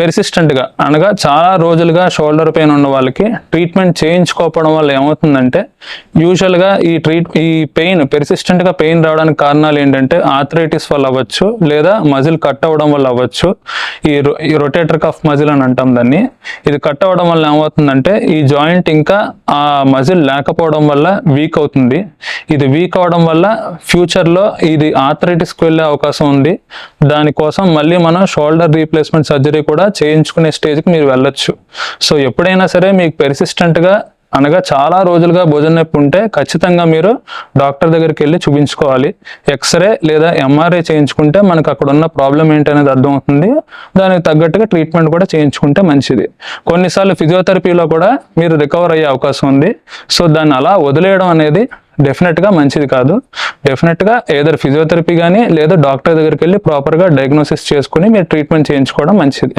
పెర్సిస్టెంట్గా అనగా చాలా రోజులుగా షోల్డర్ పెయిన్ ఉన్న వాళ్ళకి ట్రీట్మెంట్ చేయించుకోకపోవడం వల్ల ఏమవుతుందంటే యూజువల్గా ఈ ట్రీట్ ఈ పెయిన్ పెర్సిస్టెంట్గా పెయిన్ రావడానికి కారణాలు ఏంటంటే ఆథరైటిస్ వల్ల అవ్వచ్చు లేదా మజిల్ కట్ అవ్వడం వల్ల అవ్వచ్చు. ఈ ఈ రొటేటర్ కఫ్ మజిల్ అని అంటాం దాన్ని. ఇది కట్ అవ్వడం వల్ల ఏమవుతుందంటే ఈ జాయింట్ ఇంకా ఆ మజిల్ లేకపోవడం వల్ల వీక్ అవుతుంది. ఇది వీక్ అవడం వల్ల ఫ్యూచర్లో ఇది ఆథరైటిస్కి వెళ్ళే అవకాశం ఉంది. దానికోసం మళ్ళీ మనం షోల్డర్ రీప్లేస్మెంట్ సర్జరీ కూడా చేయించుకునే స్టేజ్కి మీరు వెళ్ళొచ్చు. సో ఎప్పుడైనా సరే మీకు పెర్సిస్టెంట్గా అనగా చాలా రోజులుగా భోజన నొప్పి ఉంటే ఖచ్చితంగా మీరు డాక్టర్ దగ్గరికి వెళ్ళి చూపించుకోవాలి. ఎక్స్రే లేదా ఎంఆర్ఐ చేయించుకుంటే మనకు అక్కడ ఉన్న ప్రాబ్లం ఏంటనేది అర్థమవుతుంది. దానికి తగ్గట్టుగా ట్రీట్మెంట్ కూడా చేయించుకుంటే మంచిది. కొన్నిసార్లు ఫిజియోథెరపీలో కూడా మీరు రికవర్ అయ్యే అవకాశం ఉంది. సో దాన్ని అలా వదిలేయడం అనేది డెఫినెట్గా మంచిది కాదు. డెఫినెట్గా ఏదర్ ఫిజియోథెరపీ కానీ లేదా డాక్టర్ దగ్గరికి వెళ్ళి ప్రాపర్గా డయాగ్నోసిస్ చేసుకుని మీరు ట్రీట్మెంట్ చేయించుకోవడం మంచిది.